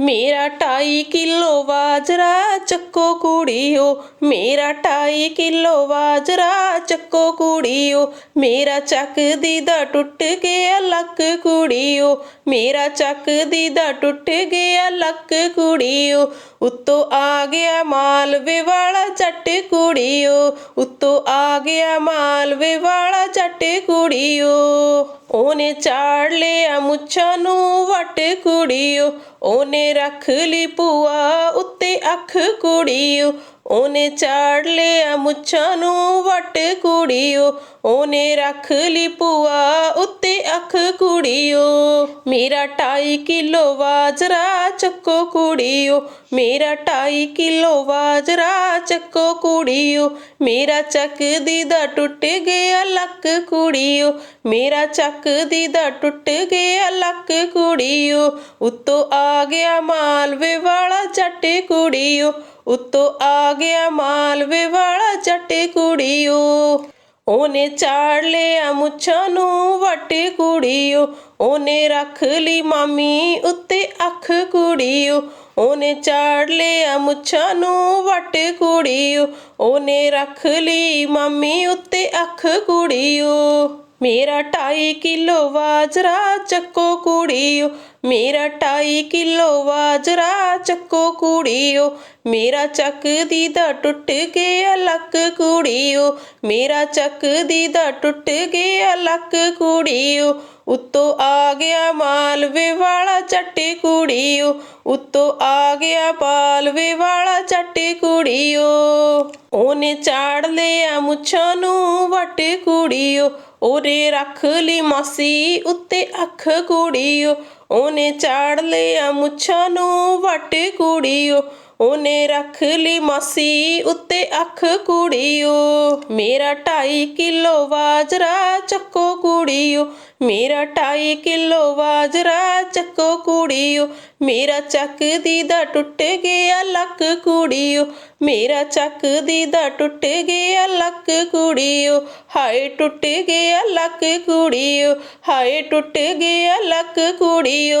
ਮੇਰਾ ਢਾਈ ਕਿਲੋ ਬਾਜਰਾ ਚੱਕੋ ਕੁੜੀਓ ਮੇਰਾ ਢਾਈ ਕਿਲੋ ਬਾਜਰਾ ਚੱਕੋ ਕੁੜੀਓ ਮੇਰਾ ਚੱਕਦੀ ਦਾ ਟੁੱਟ ਗਿਆ ਲੱਕ ਕੁੜੀਓ ਮੇਰਾ ਚੱਕਦੀ ਦਾ ਟੁੱਟ ਗਿਆ ਲੱਕ ਕੁੜੀਓ ਉੱਤੋਂ ਆ ਗਿਆ ਮਾਲਵੇ ਵਾਲਾ ਜੱਟ ਕੁੜੀਓ ਉੱਤੋਂ ਆ ਗਿਆ ਮਾਲਵੇ ਵਾਲਾ ਜੱਟ ਕੁੜੀਓ, ਉਹਨੇ ਚਾੜ ਲਿਆ ਮੁੱਛਾਂ ਨੂੰ ਵੱਟ ਕੁੜੀਓ, ਉਹਨੇ ਰੱਖ ਲਈ ਭੂਆ ਉੱਤੇ ਅੱਖ ਕੁੜੀਓ ਉਹਨੇ ਚਾੜ ਲਿਆ ਮੁੱਛਾਂ ਨੂੰ ਵੱਟ ਕੁੜੀਓ ਉਹਨੇ ਰੱਖ ਲਈ ਭੂਆ ਉੱਤੇ ਅੱਖ ਕੁੜੀਓ ਮੇਰਾ ਢਾਈ ਕਿਲੋ ਬਾਜਰਾ ਚੱਕੋ ਕੁੜੀਓ ਮੇਰਾ ਢਾਈ ਕਿਲੋ ਬਾਜਰਾ ਚੱਕੋ ਕੁੜੀਓ ਮੇਰਾ ਚੱਕਦੀ ਦਾ ਟੁੱਟ ਗਿਆ ਲੱਕ ਕੁੜੀਓ ਮੇਰਾ ਚੱਕਦੀ ਦਾ ਟੁੱਟ ਗਿਆ ਲੱਕ ਕੁੜੀਓ ਉੱਤੋਂ ਆ ਗਿਆ ਮਾਲਵੇ ਵਾਲਾ ਜੱਟ ਕੁੜੀਓ ਉੱਤੋਂ ਆ ਗਿਆ ਮਾਲਵੇ ਵਾਲਾ ਜੱਟ ਕੁੜੀਓ। ਉਹਨੇ ਚਾੜ ਲਿਆ ਮੁੱਛਾਂ ਨੂੰ ਵੱਟ ਕੁੜੀਓ। ਉਹਨੇ ਰੱਖ ਲਈ ਮਾਮੀ ਉੱਤੇ ਅੱਖ ਕੁੜੀਓ। ਉਹਨੇ ਚਾੜ ਲਿਆ ਮੁੱਛਾਂ ਨੂੰ ਵੱਟ ਕੁੜੀਓ। ਉਹਨੇ ਰੱਖ ਲਈ ਮਾਮੀ ਉੱਤੇ ਅੱਖ ਕੁੜੀਓ। ਮੇਰਾ ਢਾਈ ਕਿਲੋ ਬਾਜਰਾ ਚੱਕੋ ਕੁੜੀਓ। ਮੇਰਾ ਢਾਈ ਕਿਲੋ ਬਾਜਰਾ ਚੱਕੋ ਕੁੜੀਓ। ਮੇਰਾ ਚੱਕ ਦੀ ਦਾ ਟੁੱਟ ਗਿਆ ਲੱਕ ਕੁੜੀਓ। ਮੇਰਾ ਚੱਕਦੀ ਦਾ ਟੁੱਟ ਗਿਆ ਲੱਕ ਕੁੜੀਓ। ਉੱਤੋਂ ਆ ਗਿਆ ਮਾਲਵੇ ਵਾਲਾ ਚੱਟੇ ਕੁੜੀਓ। ਉੱਤੋਂ ਆ ਗਿਆ ਪਾਲਵੇ ਵਾਲਾ ਚੱਟੇ ਕੁੜੀਓ। ਉਹਨੇ ਚਾੜ ਲਿਆ ਮੁੱਛਾਂ ਨੂੰ ਵੱਟ ਕੁੜੀਓ। ਉਹਨੇ ਰੱਖ ਲਈ ਮਾਸੀ ਉੱਤੇ ਅੱਖ ਕੁੜੀਓ। ਉਹਨੇ ਚਾੜ ਲਿਆ ਮੁੱਛਾਂ ਨੂੰ ਵੱਟ ਕੁੜੀਓ। ਉਹਨੇ ਰੱਖ ਲਈ ਮਾਸੀ ਉੱਤੇ ਅੱਖ ਕੁੜੀਓ। ਮੇਰਾ ਢਾਈ ਕਿਲੋ ਵਾਜਰਾ ਚੱਕੋ ਕੁੜੀਓ। ਮੇਰਾ ਢਾਈ ਕਿਲੋ ਵਾਜਰਾ ਚੱਕੋ ਕੁੜੀਓ। ਮੇਰਾ ਚੱਕਦੀ ਦਾ ਟੁੱਟ ਗਿਆ ਲੱਕ ਕੁੜੀਓ। ਮੇਰਾ ਚੱਕਦੀ ਦਾ ਟੁੱਟ ਗਿਆ ਲੱਕ ਕੁੜੀਓ। ਹਾਏ ਟੁੱਟ ਗਿਆ ਲੱਕ ਕੁੜੀਓ। ਹਾਏ ਟੁੱਟ ਗਿਆ ਲੱਕ ਕੁੜੀਓ।